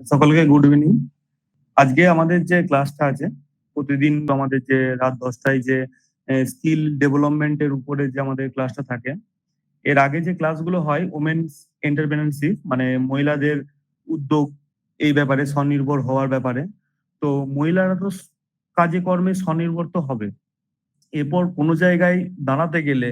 সকলকে good evening আজকে আমাদের যে ক্লাসটা আছে, প্রতিদিন আমাদের যে রাত দশটায় যে স্কিল ডেভেলপমেন্টের উপরে যে আমাদের ক্লাসটা থাকে, এর আগে যে ক্লাসগুলো হয় ওমেন্স এন্টারপ্রেনারশিপ মানে মহিলাদের উদ্যোগ এই ব্যাপারে, স্বনির্ভর হওয়ার ব্যাপারে, তো মহিলারা তো কাজে কর্মে স্বনির্ভর তো হবে। এরপর কোনো জায়গায় দাঁড়াতে গেলে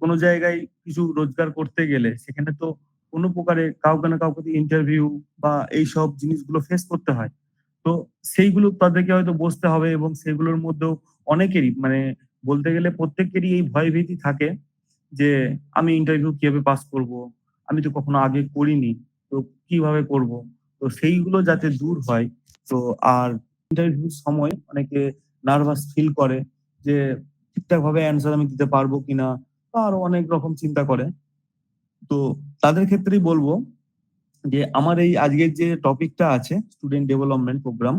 কোনো জায়গায় কিছু রোজগার করতে গেলে, সেখানে তো কোনো প্রকারে কাউকে না কাউকে ইন্টারভিউ বা এই সব জিনিসগুলো ফেস করতে হয়। তো সেইগুলো তাদেরকে হয়তো বসতে হবে এবং সেগুলোর মধ্যেও অনেকেরই মানে বলতে গেলে প্রত্যেকেরই এই ভয় ভীতি থাকে যে, আমি ইন্টারভিউ কীভাবে পাস করব? আমি তো কখনো আগে করিনি, তো কীভাবে করব? তো সেইগুলো যাতে দূর হয়, তো আর ইন্টারভিউর সময় অনেকে নার্ভাস ফিল করে যে ঠিকঠাক ভাবে অ্যান্সার আমি দিতে পারব কিনা? বা আরও অনেক রকম চিন্তা করে। তো তাদের ক্ষেত্রেই বলব যে আমার এই আজকের যে টপিকটা আছে স্টুডেন্ট ডেভেলপমেন্ট প্রোগ্রাম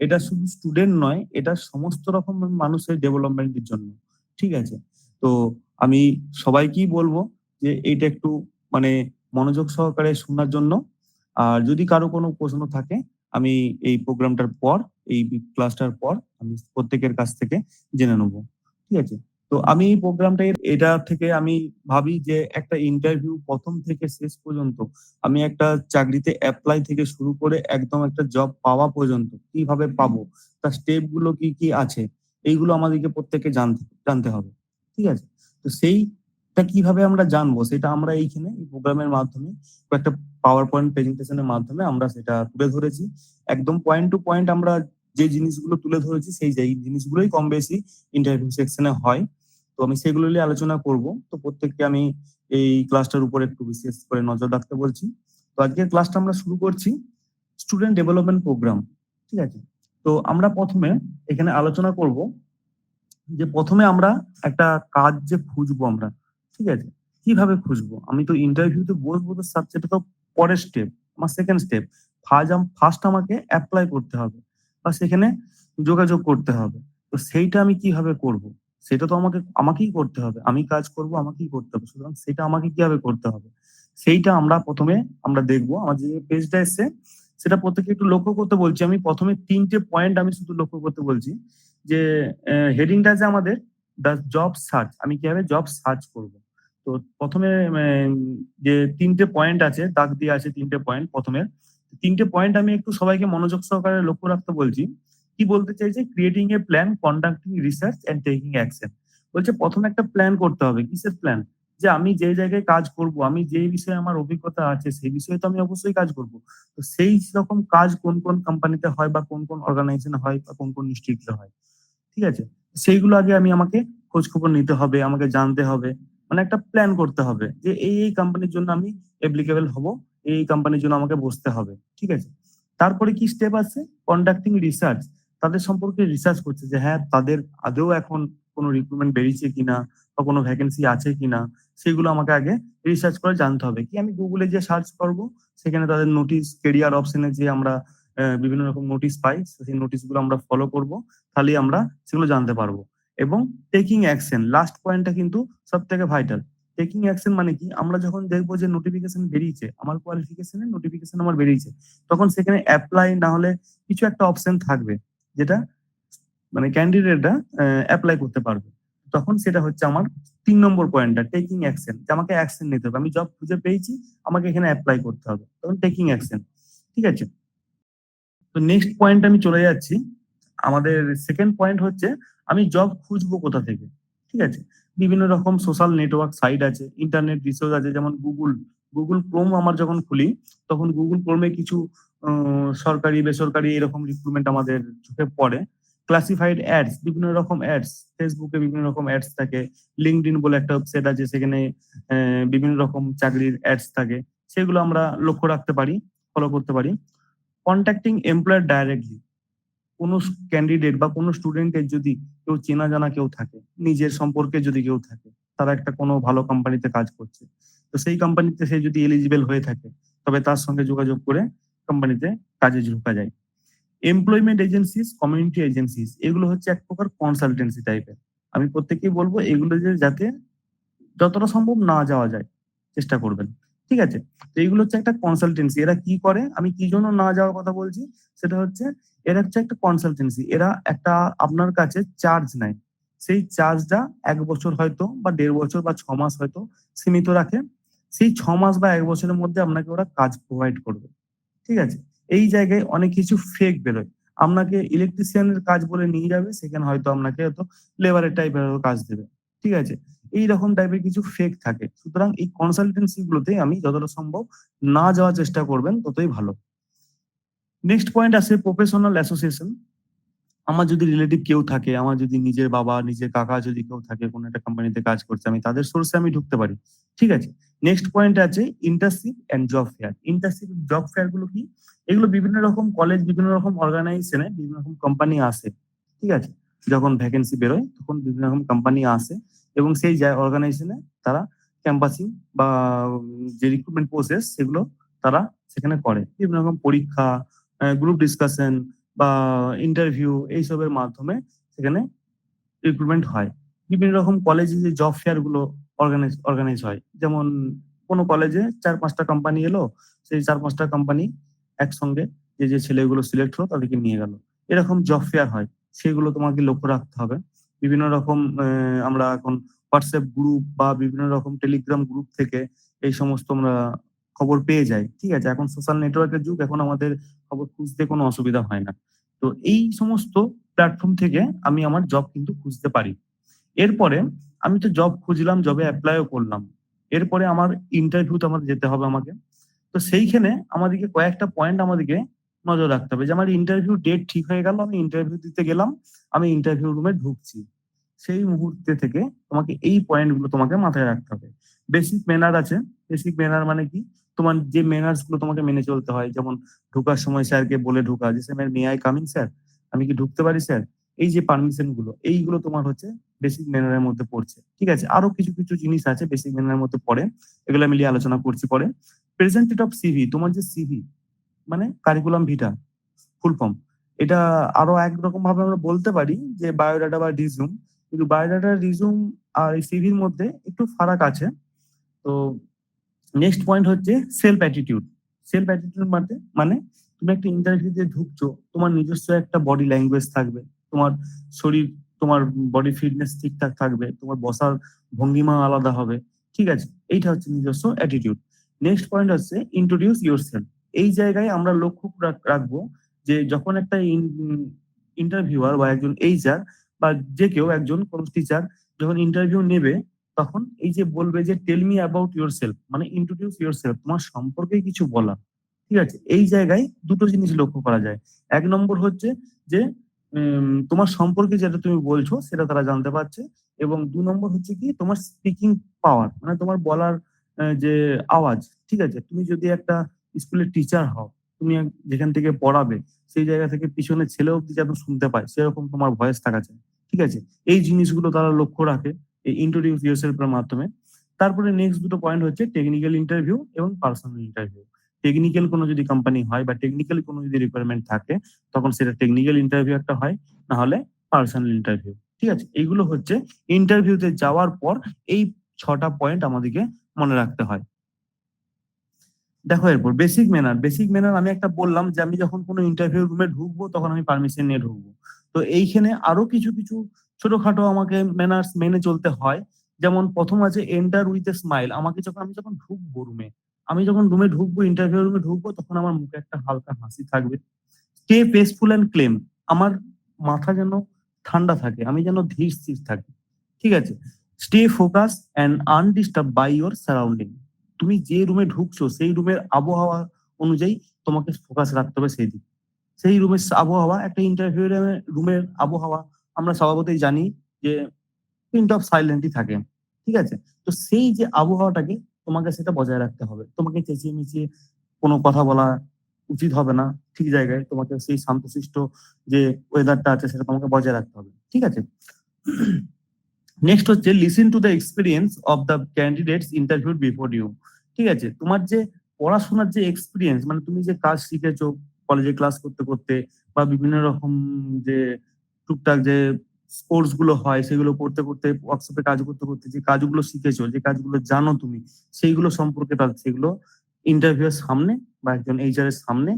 এটা শুধু স্টুডেন্ট নয়, এটা সমস্ত রকম মানুষের ডেভেলপমেন্টের জন্য, ঠিক আছে? তো আমি সবাইকেই বলব যে এইটা একটু মানে মনোযোগ সহকারে শোনার জন্য। আর যদি কারও কোনো প্রশ্ন থাকে, আমি এই প্রোগ্রামটার পর, এই ক্লাসটার পর আমি প্রত্যেকের কাছ থেকে জেনে নেব, ঠিক আছে? তো আমি এই প্রোগ্রামটা এটা থেকে আমি ভাবি যে একটা ইন্টারভিউ প্রথম থেকে শেষ পর্যন্ত আমি একটা চাকরিতে অ্যাপ্লাই থেকে শুরু করে একদম একটা জব পাওয়া পর্যন্ত কীভাবে পাবো তার স্টেপগুলো কি কি আছে এইগুলো আমাদেরকে প্রত্যেককে জানতে জানতে হবে ঠিক আছে? তো সেইটা কীভাবে আমরা জানব সেটা আমরা এইখানে এই প্রোগ্রামের মাধ্যমে একটা পাওয়ার পয়েন্ট প্রেজেন্টেশনের মাধ্যমে আমরা সেটা তুলে ধরেছি। একদম পয়েন্ট টু পয়েন্ট আমরা যে জিনিসগুলো তুলে ধরেছি, সেই জিনিসগুলোই কম বেশি ইন্টারভিউ সেকশনে হয়। তো আমি সেগুলো নিয়ে আলোচনা করব। তো প্রত্যেককে আমি এই ক্লাসটার উপর একটু বিশেষ করে নজর রাখতে বলছি। তো আজকের ক্লাসটা আমরা শুরু করছি স্টুডেন্ট ডেভেলপমেন্ট প্রোগ্রাম ঠিক আছে? তো আমরা প্রথমে এখানে আলোচনা করব যে প্রথমে আমরা একটা কাজ যে খুঁজবো আমরা, ঠিক আছে? কীভাবে খুঁজবো? আমি তো ইন্টারভিউতে বসবো তো সেটা তো পরের স্টেপ আমার সেকেন্ড স্টেপ ফার্স্ট ফার্স্ট আমাকে অ্যাপ্লাই করতে হবে। বা সেখানে যোগাযোগ করতে হবে। তো সেইটা আমি কীভাবে করব? সেটা তো আমাকে, আমাকেই করতে হবে। আমি কাজ করব, আমাকেই করতে হবে। সুতরাং সেটা আমাকে কীভাবে করতে হবে? সেইটা আমরা প্রথমে, আমরা দেখব। আমার যে পেজটা এসছে, সেটা প্রত্যেকে একটু লক্ষ্য করতে বলছি। আমি প্রথমে তিনটে পয়েন্ট আমি শুধু লক্ষ্য করতে বলছি। যে হেডিংটা আছে আমাদের দ্য জব সার্চ আমি কীভাবে জব সার্চ করব? তো প্রথমে যে তিনটে পয়েন্ট আছে, দাগ দিয়ে আছে তিনটে পয়েন্ট প্রথমে তিনটে পয়েন্ট আমি একটু সবাইকে মনোযোগ সহকারে লক্ষ্য রাখতে বলছি। কি বলতে চাইছে? Creating a plan conducting research and taking action বলছে, প্রথমে একটা প্ল্যান করতে হবে। কিসের প্ল্যান যে আমি যে জায়গায় কাজ করব, আমি যে বিষয়ে আমার অভিজ্ঞতা আছে, সেই বিষয়ে তো আমি অবশ্যই কাজ করব। তো সেই রকম কাজ কোন কোন কোম্পানিতে হয় বা কোন কোন অর্গানাইজেশনে হয় বা কোন কোন ইনস্টিটিউটে হয়। ঠিক আছে? সেইগুলো আগে আমি আমাকে খোঁজ খবর নিতে হবে, আমাকে জানতে হবে। মানে একটা প্ল্যান করতে হবে যে এই এই কোম্পানির জন্য আমি অ্যাপ্লিকেবল হব এই কোম্পানির জন্য আমাকে বসতে হবে, ঠিক আছে? তারপরে কি স্টেপ আছে? কন্ডাক্টিং রিসার্চ তাদের সম্পর্কে রিসার্চ করছে যে হ্যাঁ তাদের আদৌ এখন কোনো রিক্রুটমেন্ট বেরিয়েছে কিনা বা কোনো ভ্যাকেন্সি আছে কিনা, সেগুলো আমাকে আগে রিসার্চ করে জানতে হবে। কি আমি গুগলে যে সার্চ করব? সেখানে তাদের নোটিশ কেরিয়ার অপশনে যে আমরা বিভিন্ন রকম নোটিশ পাই সেই নোটিশগুলো আমরা ফলো করব তাহলে আমরা সেগুলো জানতে পারব। এবং টেকিং অ্যাকশন লাস্ট পয়েন্টটা কিন্তু সব থেকে ভাইটাল টেকিং অ্যাকশন মানে কি? আমরা যখন দেখব যে নোটিফিকেশন বেরিয়েছে, আমার কোয়ালিফিকেশনে নোটিফিকেশন আমার বেরিয়েছে, তখন সেখানে অ্যাপ্লাই না হলে কিছু একটা অপশন থাকবে, যেটা মানে ক্যান্ডিডেটরা অ্যাপ্লাই করতে পারবে। তখন সেটা হচ্ছে আমার তিন নম্বর পয়েন্টটা টেকিং অ্যাকশন যে আমাকে অ্যাকশন নিতে হবে। আমি জব খুঁজে পেয়েছি, আমাকে এখানে অ্যাপ্লাই করতে হবে। তখন টেকিং অ্যাকশন ঠিক আছে? তো নেক্সট পয়েন্ট আমি চলে যাচ্ছি। আমাদের সেকেন্ড পয়েন্ট হচ্ছে, আমি জব খুঁজবো কোথা থেকে, ঠিক আছে? বিভিন্ন রকম সোশ্যাল নেটওয়ার্ক সাইট আছে ইন্টারনেট রিসোর্স আছে, যেমন গুগল গুগল ক্রোম আমার যখন খুলি, তখন গুগল ক্রোমে কিছু সরকারি, বেসরকারি এরকম রিক্রুটমেন্ট আমাদের চোখে পড়ে। ক্লাসিফাইড অ্যাডস বিভিন্ন রকম অ্যাডস ফেসবুকে বিভিন্ন রকম অ্যাডস থাকে। লিঙ্কডিন বলে একটা ওয়েবসাইট আছে, সেখানে বিভিন্ন রকম চাকরির অ্যাডস থাকে। সেগুলো আমরা লক্ষ্য রাখতে পারি ফলো করতে পারি। কন্ট্যাক্টিং এমপ্লয়ার ডাইরেক্টলি কোনো ক্যান্ডিডেট বা কোনো স্টুডেন্টের যদি কেউ চেনা জানা কেউ থাকে, নিজের সম্পর্কে যদি কেউ থাকে, তারা একটা কোনো ভালো কোম্পানিতে কাজ করছে। তো সেই কোম্পানিতে সে যদি এলিজিবল হয়ে থাকে, তবে তার সঙ্গে যোগাযোগ করে কোম্পানিতে কাজে ঢোকা যায়। এমপ্লয়মেন্ট এজেন্সিস কমিউনিটি এজেন্সিস এগুলো হচ্ছে এক প্রকার কনসালটেন্সি টাইপের আমি প্রত্যেককেই বলব, এগুলো যে যাতে যতটা সম্ভব না যাওয়া যায়, চেষ্টা করবেন। ঠিক আছে? তো এইগুলো হচ্ছে একটা কনসালটেন্সি এরা কি করে? আমি কি জন্য না যাওয়ার কথা বলছি? সেটা হচ্ছে, এরা হচ্ছে একটা কনসালটেন্সি এরা একটা আপনার কাছে চার্জ নেয়। সেই চার্জটা এক বছর হয়তো বা দেড় বছর বা ছ মাস হয়তো সীমিত রাখে। সেই ছ মাস বা এক বছরের মধ্যে আপনাকে ওরা কাজ প্রোভাইড করবে। ঠিক আছে? এই জায়গায় অনেক কিছু ফেক বেরোয়। আপনাকে ইলেকট্রিশিয়ানের কাজ বলে নিয়ে যাবে, সেখানে হয়তো আপনাকে হয়তো লেবারের টাইপের কাজ দেবে। ঠিক আছে? এই রকম টাইপের কিছু ফেক থাকে। সুতরাং এই কনসালটেন্সি গুলোতে আমি যতটা সম্ভব না যাওয়ার চেষ্টা করবেন, ততই ভালো। নেক্সট পয়েন্ট আছে প্রফেশনাল অ্যাসোসিয়েশন আমার যদি রিলেটিভ কেউ থাকে, আমার যদি নিজের বাবা, নিজের কাকা যদি কেউ থাকে, কোনো একটা কোম্পানিতে কাজ করছে, আমি তাদের সোর্সে আমি ঢুকতে পারি। ঠিক আছে? নেক্সট পয়েন্ট আছে internship and job fair internship job ফেয়ারগুলো কি? এগুলো বিভিন্ন রকম কলেজ বিভিন্ন রকম অর্গানাইজেশনে বিভিন্ন রকম কোম্পানি আসে। ঠিক আছে? যখন ভ্যাকেন্সি বেরোয়, তখন বিভিন্ন রকম কোম্পানি আসে এবং সেই অর্গানাইজেশনে তারা ক্যাম্পাসিং বা যে রিক্রুটমেন্ট প্রসেস সেগুলো তারা সেখানে করে। বিভিন্ন রকম পরীক্ষা গ্রুপ ডিসকাশন বা ইন্টারভিউ এইসবের মাধ্যমে সেখানে রিক্রুটমেন্ট হয়। বিভিন্ন রকম কলেজে যে জব ফেয়ারগুলো অর্গানাইজ অর্গানাইজ হয়। যেমন কোনো কলেজে চার পাঁচটা কোম্পানি এলো, সেই চার পাঁচটা কোম্পানি একসঙ্গে যে যে ছেলেগুলো সিলেক্ট হলো তাদেরকে নিয়ে গেল। এরকম জব ফেয়ার হয়। সেগুলো তোমাকে লক্ষ্য রাখতে হবে। বিভিন্ন রকম আমরা এখন হোয়াটসঅ্যাপ গ্রুপ বা বিভিন্ন রকম টেলিগ্রাম গ্রুপ থেকে এই সমস্ত আমরা খবর পেয়ে যাই, ঠিক আছে? এখন সোশ্যাল নেটওয়ার্কের যুগ, এখন আমাদের খবর খুঁজতে কোনো অসুবিধা হয় না। তো এই সমস্ত প্ল্যাটফর্ম থেকে আমি আমার জব কিন্তু খুঁজতে পারি। এরপরে আমি তো জব খুঁজলাম জবে অ্যাপ্লাইও করলাম। এরপরে আমার ইন্টারভিউতে আমাদের যেতে হবে আমাকে। তো সেইখানে আমাদেরকে কয়েকটা পয়েন্ট আমাদেরকে নজর রাখতে হবে যে আমার ইন্টারভিউ ডেট ঠিক হয়ে গেল, আমি ইন্টারভিউ দিতে গেলাম, আমি ইন্টারভিউ রুমে ঢুকছি। সেই মুহূর্তে থেকে তোমাকে এই পয়েন্টগুলো তোমাকে মাথায় রাখতে হবে। বেসিক ম্যানার আছে। বেসিক ম্যানার মানে কি? তোমার যে ম্যানার্সগুলো তোমাকে মেনে চলতে হয়, যেমন ঢোকার সময় স্যারকে বলে ঢোকা যে, sir may I coming sir আমি কি ঢুকতে পারি স্যার এই যে পারমিশনগুলো, এইগুলো তোমার হচ্ছে বেসিক ম্যানারের মধ্যে পড়ছে। ঠিক আছে? আরও কিছু কিছু জিনিস আছে বেসিক ম্যানারের মধ্যে পড়ে। এগুলো মিলিয়ে আলোচনা করছি পরে। প্রেজেন্টেড অফ সিভি তোমার যে সিভি মানে কারিকুলাম ভিটা ফুল ফর্ম এটা আরও একরকম ভাবে আমরা বলতে পারি যে বায়োডাটা বা রিজুম কিন্তু বায়োডাটা রিজুম আর সিভির মধ্যে একটু ফারাক আছে। তো নেক্সট পয়েন্ট হচ্ছে সেলফ অ্যাটিটিউড সেলফ অ্যাটিটিউড মানে মানে তুমি একটা ইন্টারভিউতে ঢুকছো, তোমার নিজস্ব একটা বডি ল্যাঙ্গুয়েজ থাকবে, তোমার শরীর, তোমার বডি ফিটনেস ঠিকঠাক থাকবে, তোমার বসার ভঙ্গিমা আলাদা হবে। ঠিক আছে, এইটা হচ্ছে নিজস্ব অ্যাটিটিউড নেক্সট পয়েন্ট হচ্ছে ইন্ট্রোডিউস ইউর সেলফ এই জায়গায় আমরা লক্ষ্য রাখ- রাখব যে যখন একটা ইন্টারভিউয়ার বা একজন এইচআর বা যে কেউ একজন কোন টিচার যখন ইন্টারভিউ নেবে, তখন এই যে বলবে যে tell me about yourself মানে ইন্ট্রোডিউস ইউর সেলফ তোমার সম্পর্কে কিছু বলা। ঠিক আছে? এই জায়গায় দুটো জিনিস লক্ষ্য করা যায়। এক নম্বর হচ্ছে যে তোমার সম্পর্কে যেটা তুমি বলছো, সেটা তারা জানতে পারছে। এবং দু নম্বর হচ্ছে কি, তোমার স্পিকিং পাওয়ার মানে তোমার বলার যে আওয়াজ। ঠিক আছে? তুমি যদি একটা স্কুলের টিচার হও, তুমি যেখান থেকে পড়াবে, সেই জায়গা থেকে পিছনে ছেলে অব্দি যেন শুনতে পায়, সেরকম তোমার ভয়েস থাকা চাই, ঠিক আছে? এই জিনিসগুলো তারা লক্ষ্য রাখে, এই ইন্ট্রোডিউস ইউরসেলফের মাধ্যমে। তারপরে নেক্সট দুটো পয়েন্ট হচ্ছে টেকনিক্যাল ইন্টারভিউ এবং পার্সোনাল ইন্টারভিউ টেকনিক্যাল কোনো যদি কোম্পানি হয় বা টেকনিক্যাল কোনো যদি রিকোয়ারমেন্ট থাকে, তখন সেটা টেকনিক্যাল ইন্টারভিউ একটা হয় না হলে পার্সোনাল ইন্টারভিউ ঠিক আছে? এইগুলো হচ্ছে ইন্টারভিউতে যাওয়ার পর এই ছটা পয়েন্ট আমাদেরকে মনে রাখতে হয়। দেখো এরপর বেসিক ম্যানার বেসিক ম্যানার আমি একটা বললাম যে আমি যখন কোনো ইন্টারভিউ রুমে ঢুকবো, তখন আমি পারমিশন নিয়ে ঢুকবো। তো এইখানে আরও কিছু কিছু ছোটখাটো আমাকে ম্যানার্স মেনে চলতে হয়। যেমন প্রথম আছে এন্টার উইথ এ স্মাইল আমাকে যখন, আমি যখন ঢুকবো রুমে আমি যখন রুমে ঢুকবো ইন্টারভিউ রুমে ঢুকবো, তখন আমার মুখে একটা হালকা হাসি থাকবে। স্টে পেসফুল অ্যান্ড ক্লেম আমার মাথা যেন ঠান্ডা থাকে, আমি যেন ধীর স্থির থাকি। ঠিক আছে? Stay focus and undisturb by your surrounding তুমি যে রুমে ঢুকছো, সেই রুমের আবহাওয়া অনুযায়ী তোমাকে ফোকাস রাখতে হবে সেই দিক। সেই রুমের আবহাওয়া, একটা ইন্টারভিউ রুমের আবহাওয়া আমরা স্বভাবতই জানি যে প্রিন্ট অফ সাইলেন্টই থাকে, ঠিক আছে? তো সেই যে আবহাওয়াটাকে তোমাকে সেটা বজায় রাখতে হবে। তোমাকে চেঁচিয়ে মিচিয়ে কোনো কথা বলা উচিত হবে না, ঠিক জায়গায় তোমাকে সেই শান্তশিষ্ট যে ওয়েদারটা আছে সেটা তোমাকে বজায় রাখতে হবে, ঠিক আছে? নেক্সট হচ্ছে listen to the experience of the candidates interview before you ঠিক আছে? তোমার যে পড়াশোনার যে এক্সপিরিয়েন্স মানে তুমি যে কাজ শিখেছো কলেজে ক্লাস করতে করতে বা বিভিন্ন রকম যে টুকটাক যে স্পোর্টসগুলো হয়, সেগুলো করতে করতে ওয়ার্কশপে কাজ করতে করতে যে কাজগুলো শিখেছো, যে কাজগুলো জানো তুমি, সেইগুলো সম্পর্কে তার সেগুলো ইন্টারভিউ সামনে বা একজন এইচআর এর সামনে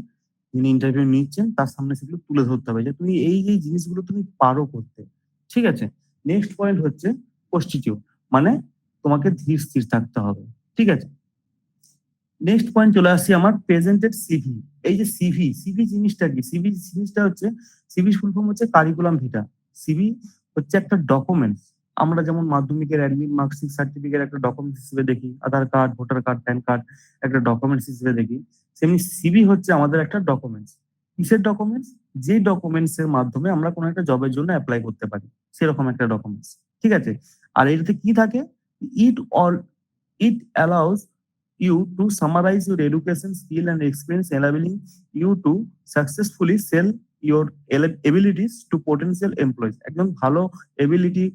যিনি ইন্টারভিউ নিচ্ছেন, তার সামনে সেগুলো তুলে ধরতে হবে যে তুমি এই এই জিনিসগুলো তুমি পারো করতে। ঠিক আছে? নেক্সট পয়েন্ট হচ্ছে কনস্টিটিউট মানে তোমাকে ধীর স্থির থাকতে হবে। ঠিক আছে? নেক্সট পয়েন্ট চলে আসছি আমার প্রেজেন্টেড সিভি এই যে সিভি সিভি জিনিসটা কি? সিভি জিনিসটা হচ্ছে সিভি ফুল ফর্ম হচ্ছে কারিকুলাম ভিটা সিভি হচ্ছে একটা ডকুমেন্টস আমরা যেমন মাধ্যমিকের অ্যাডমিট মার্কশিট সার্টিফিকেট একটা ডকুমেন্টস হিসেবে দেখি, Aadhaar card voter card PAN card একটা ডকুমেন্টস হিসেবে দেখি সেমনি সিভি হচ্ছে আমাদের একটা ডকুমেন্টস কিসের ডকুমেন্টস যে ডকুমেন্টস এর মাধ্যমে আমরা কোনো একটা জবের জন্য অ্যাপ্লাই করতে পারি, সেরকম একটা ডকুমেন্টস ঠিক আছে? আর এটাতে কি থাকে? It all it allows you to summarize your education, skill, and experience, enabling you to successfully sell your abilities to potential employees. একজন ভালো এবিলিটি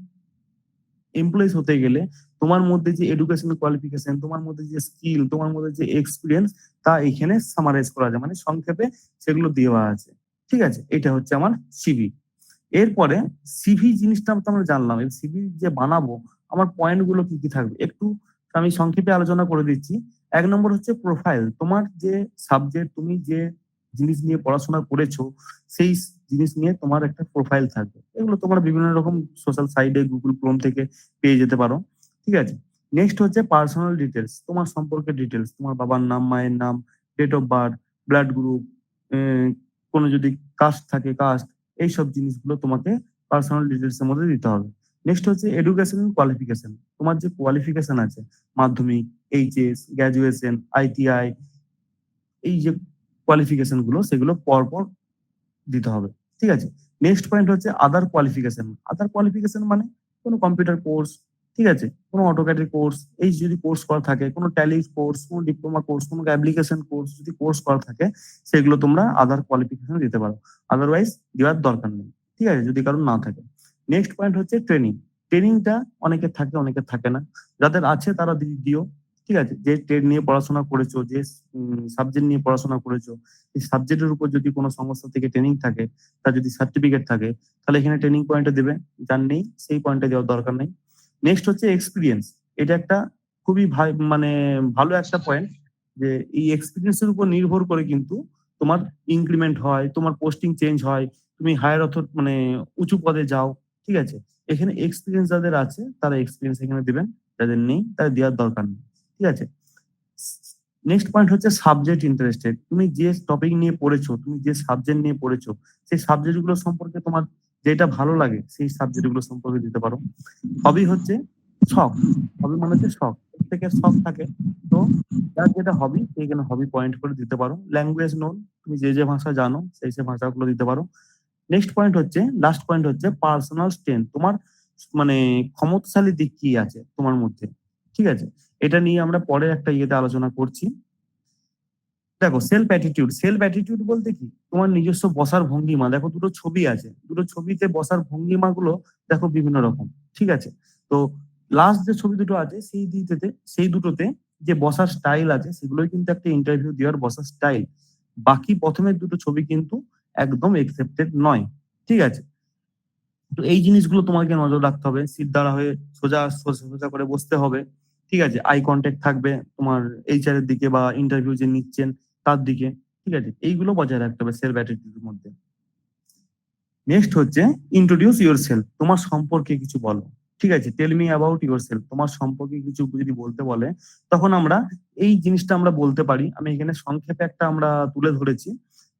এমপ্লয়িজ হতে গেলে তোমার মধ্যে যে এডুকেশন কোয়ালিফিকেশন তোমার মধ্যে যে স্কিল তোমার মধ্যে যে এক্সপিরিয়েন্স তা এখানে সামারাইজ করা যায়। মানে সংক্ষেপে সেগুলো দেওয়া আছে। ঠিক আছে? এটা হচ্ছে আমার সিভি এরপরে সিভি জিনিসটা তো আমরা জানলাম। এই সিভি যে বানাবো আমার পয়েন্টগুলো কি কি থাকবে? একটু আমি সংক্ষেপে আলোচনা করে দিচ্ছি। এক নম্বর হচ্ছে প্রোফাইল তোমার যে সাবজেক্ট তুমি যে জিনিস নিয়ে পড়াশোনা করেছ, সেই জিনিস নিয়ে তোমার একটা প্রোফাইল থাকবে। এগুলো তোমরা বিভিন্ন রকম সোশ্যাল সাইটে গুগল ক্রোম থেকে পেয়ে যেতে পারো। ঠিক আছে? নেক্সট হচ্ছে পার্সোনাল ডিটেলস তোমার সম্পর্কে ডিটেলস তোমার বাবার নাম, মায়ের নাম date of birth blood group কোনো যদি কাস্ট থাকে কাস্ট এইসব জিনিসগুলো তোমাকে পার্সোনাল ডিটেলস এর মধ্যে দিতে হবে। নেক্সট হচ্ছে এডুকেশন কোয়ালিফিকেশন তোমার যে কোয়ালিফিকেশন আছে, মাধ্যমিক এইচএস গ্র্যাজুয়েশন আইটিআই এই যে কোয়ালিফিকেশনগুলো, সেগুলো পরপর দিতে হবে। ঠিক আছে? নেক্সট পয়েন্ট হচ্ছে আদার কোয়ালিফিকেশন আদার কোয়ালিফিকেশন মানে কোনো কম্পিউটার কোর্স ঠিক আছে? কোনো অটোক্যাটের কোর্স এই যদি কোর্স করা থাকে, কোনো ট্যালি কোর্স কোনো ডিপ্লোমা কোর্স কোনো অ্যাপ্লিকেশন কোর্স যদি কোর্স করা থাকে, সেগুলো তোমরা আদার কোয়ালিফিকেশন দিতে পারো। আদারওয়াইজ দেওয়ার দরকার নেই। ঠিক আছে? যদি কারণ না থাকে। নেক্সট পয়েন্ট হচ্ছে ট্রেনিং ট্রেনিংটা অনেকের থাকে অনেকের থাকে না। যাদের আছে তারা দিও, ঠিক আছে? যে ট্রেড নিয়ে পড়াশোনা করেছ, যে সাবজেক্ট নিয়ে পড়াশোনা করেছ, এই সাবজেক্টের উপর যদি কোনো সংস্থা থেকে ট্রেনিং থাকে তার যদি সার্টিফিকেট থাকে, তাহলে এখানে ট্রেনিং পয়েন্টে দেবে। যার নেই, সেই পয়েন্টে দেওয়ার দরকার নেই। নেক্সট হচ্ছে এক্সপিরিয়েন্স এটা একটা খুবই মানে ভালো একটা পয়েন্ট যে, এই এক্সপিরিয়েন্সের উপর নির্ভর করে কিন্তু তোমার ইনক্রিমেন্ট হয়, তোমার পোস্টিং চেঞ্জ হয়, তুমি হায়ার অথ মানে উঁচু পদে যাও ঠিক আছে? এখানে এক্সপিরিয়েন্স যাদের আছে, তারা এক্সপিরিয়েন্স এখানে দিবেন। যাদের নেই তাদের দেওয়ার দরকার নেই। ঠিক আছে? নেক্সট পয়েন্ট হচ্ছে সাবজেক্ট ইন্টারেস্টেড তুমি যে টপিক নিয়ে পড়েছো, তুমি যে সাবজেক্ট নিয়ে পড়েছো, সেই সাবজেক্টগুলো সম্পর্কে তোমার যেটা ভালো লাগে, সেই সাবজেক্টগুলো সম্পর্কে দিতে পারো। হবি হচ্ছে শখ। হবি মানে হচ্ছে শখ। প্রত্যেকের শখ থাকে। তো যার যেটা হবি সেইখানে হবি পয়েন্ট করে দিতে পারো। ল্যাঙ্গুয়েজ নোন তুমি যে যে ভাষা জানো, সেই সেই ভাষাগুলো দিতে পারো। নেক্সট পয়েন্ট হচ্ছে লাস্ট পয়েন্ট হচ্ছে পার্সোনাল স্ট্রেংথ তোমার মানে ক্ষমতাশালী দিক কি আছে তোমার মধ্যে, ঠিক আছে? এটা নিয়ে আমরা পরে একটা ইয়েতে আলোচনা করছি। দেখো সেলফ অ্যাটিটিউড সেলফ অ্যাটিটিউড বলতে কি? তোমার নিজস্ব বসার ভঙ্গিমা, দেখো দুটো ছবি আছে, দুটো ছবিতে বসার ভঙ্গিমা গুলো দেখো বিভিন্ন রকম, ঠিক আছে? তো লাস্ট যে ছবি দুটো আছে, সেই দিতে সেই দুটোতে যে বসার স্টাইল আছে, সেগুলোই কিন্তু একটা ইন্টারভিউ দেওয়ার বসার স্টাইল বাকি প্রথমের দুটো ছবি কিন্তু একদম একসেপ্টেড নয়। ঠিক আছে? তো এই জিনিসগুলো তোমাকে নজর রাখতে হবে। সিট দাঁড়া হয়ে সোজা সোজা সোজা করে বসতে হবে। ঠিক আছে? আই কন্ট্যাক্ট থাকবে তোমার এইচআর এর দিকে বা ইন্টারভিউ যে নিচ্ছেন তার দিকে। ঠিক আছে? এইগুলো বজায় রাখতে হবে সেলফ অ্যাটিটিউডের মধ্যে। নেক্সট হচ্ছে ইন্ট্রোডিউস ইউর সেলফ তোমার সম্পর্কে কিছু বলো। ঠিক আছে? Tell me about yourself তোমার সম্পর্কে কিছু যদি বলতে বলে, তখন আমরা এই জিনিসটা আমরা বলতে পারি। আমি এখানে সংক্ষেপে একটা আমরা তুলে ধরেছি।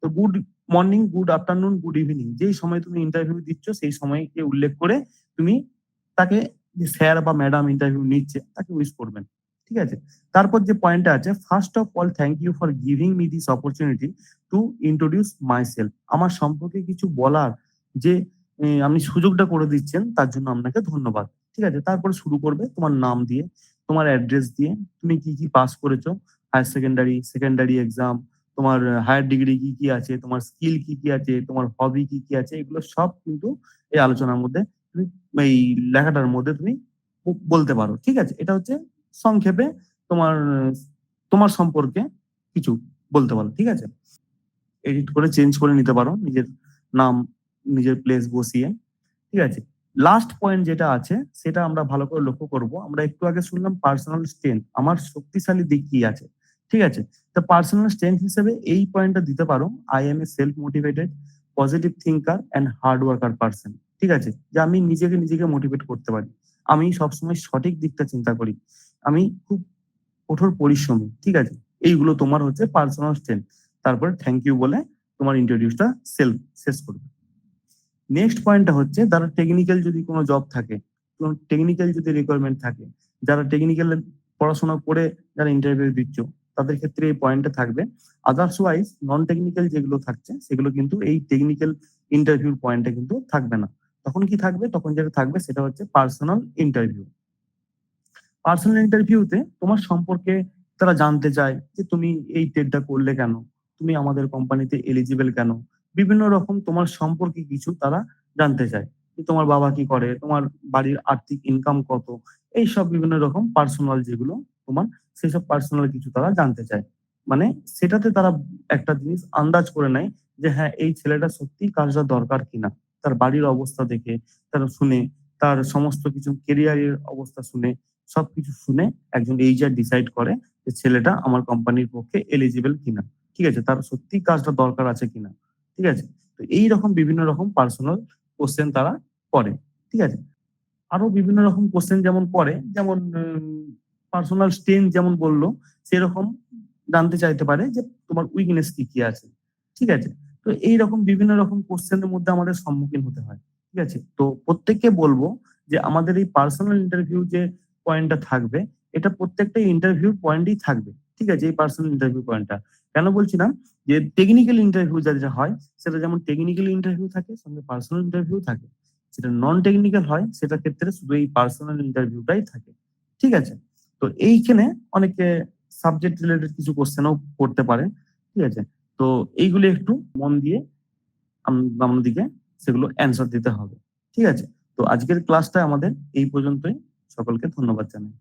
তো good morning good afternoon good evening যেই সময় তুমি ইন্টারভিউ দিচ্ছ, সেই সময়কে উল্লেখ করে তুমি তাকে যে স্যার বা ম্যাডাম ইন্টারভিউ নিচ্ছে, তাকে উইশ করবেন ঠিক আছে? তারপর যে পয়েন্টটা আছে first of all thank you for giving me this opportunity to introduce myself আমার সম্পর্কে কিছু বলার যে আপনি সুযোগটা করে দিচ্ছেন, তার জন্য আপনাকে ধন্যবাদ। ঠিক আছে? তারপর শুরু করবে তোমার নাম দিয়ে, তোমার অ্যাড্রেস দিয়ে, তুমি কি কি পাস করেছ? হায়ার সেকেন্ডারি সেকেন্ডারি এক্সাম তোমার হায়ার ডিগ্রি কি কি আছে, তোমার স্কিল কি কি আছে, তোমার হবি কি কি আছে, এগুলো সব কিন্তু এই আলোচনার মধ্যে তুমি এই লেখাটার মধ্যে তুমি বলতে পারো, ঠিক আছে? এটা হচ্ছে সংক্ষেপে তোমার তোমার সম্পর্কে কিছু বলতে পারো, ঠিক আছে? এডিট করে চেঞ্জ করে নিতে পারো, নিজের নাম, নিজের প্লেস বসিয়ে, ঠিক আছে? লাস্ট পয়েন্ট যেটা আছে, সেটা আমরা ভালো করে লক্ষ্য করব। আমরা একটু আগে শুনলাম পার্সোনাল স্ট্রেংথ আমার শক্তিশালী দিক কি আছে? ঠিক আছে? তো পার্সোনাল স্ট্রেংথ হিসেবে এই পয়েন্টটা দিতে পারো। I am a self motivated positive thinker and hard worker person ঠিক আছে? যে আমি নিজেকে নিজেকে মোটিভেট করতে পারি। আমি সবসময় সঠিক দিকটা চিন্তা করি। আমি খুব কঠোর পরিশ্রমী, ঠিক আছে? এইগুলো তোমার হচ্ছে পার্সোনাল স্ট্রেংথ তারপরে থ্যাংক ইউ বলে তোমার ইন্ট্রোডিউসটা সেলফ শেষ করবে। নেক্সট পয়েন্টটা হচ্ছে, যারা টেকনিক্যাল যদি কোনো জব থাকে, কোনো টেকনিক্যাল যদি রিকোয়ারমেন্ট থাকে, যারা টেকনিক্যাল পড়াশোনা করে, যারা ইন্টারভিউ দিচ্ছ তাদের ক্ষেত্রে এই পয়েন্টটা থাকবে। আদার্স ওয়াইজ নন টেকনিক্যাল যেগুলো থাকছে, সেগুলো কিন্তু এই টেকনিক্যাল ইন্টারভিউর পয়েন্টে কিন্তু থাকবে না। তখন কি থাকবে? তখন যেটা থাকবে, সেটা হচ্ছে পার্সোনাল ইন্টারভিউ পার্সোনাল ইন্টারভিউতে তোমার সম্পর্কে তারা জানতে চায় যে তুমি এই টেটটা করলে কেন? তুমি আমাদের কোম্পানিতে এলিজিবল কেন? বিভিন্ন রকম তোমার সম্পর্কে কিছু তারা জানতে চায়। যে তোমার বাবা কি করে? তোমার বাড়ির আর্থিক ইনকাম কত? এই সব বিভিন্ন রকম পার্সোনাল যেগুলো তোমার সেই সব পার্সোনাল কিছু তারা জানতে চায়। মানে সেটাতে তারা একটা জিনিস আন্দাজ করে নেয় যে হ্যাঁ এই ছেলেটা সত্যি কাজটা দরকার কিনা। তার বাড়ির অবস্থা দেখে, তারা শুনে, তার সমস্ত কিছু কেরিয়ারের অবস্থা শুনে, সবকিছু শুনে একজন এইচআর ডিসাইড করে যে ছেলেটা আমার কোম্পানির পক্ষে এলিজিবল কিনা। ঠিক আছে? তার সত্যি কাজটা দরকার আছে কিনা? ঠিক আছে? তো এই রকম বিভিন্ন রকম পার্সোনাল কোশ্চেন তারা করে। ঠিক আছে? আরও বিভিন্ন রকম কোশ্চেন যেমন করে, যেমন পার্সোনাল স্ট্রেন যেমন বলল, সেরকম জানতে চাইতে পারে যে তোমার উইকনেস কি কি আছে। ঠিক আছে? তো এই রকম বিভিন্ন রকম কোশ্চেনের মধ্যে আমাদের সম্মুখীন হতে হয়। ঠিক আছে? তো প্রত্যেককে বলব যে আমাদের এই পার্সোনাল ইন্টারভিউ যে পয়েন্টটা থাকবে, এটা প্রত্যেকটা ইন্টারভিউ পয়েন্টই থাকবে। ঠিক আছে? এই পার্সোনাল ইন্টারভিউ পয়েন্টটা কেন বলছি না? যে টেকনিক্যাল ইন্টারভিউ যেটা হয়, সেটা যেমন টেকনিক্যাল ইন্টারভিউ থাকে, সঙ্গে পার্সোনাল ইন্টারভিউ থাকে। সেটা নন টেকনিক্যাল হয়, সেটা ক্ষেত্রে শুধু এই পার্সোনাল ইন্টারভিউটাই থাকে। ঠিক আছে? তো এইখানে অনেকে সাবজেক্ট রিলেটেড কিছু কোশ্চেনও করতে পারে, ঠিক আছে? তো এইগুলি একটু মন দিয়ে আমাদেরকে সেগুলো অ্যান্সার দিতে হবে, ঠিক আছে? তো আজকের ক্লাসটা আমাদের এই পর্যন্তই। সকলকে ধন্যবাদ জানাই।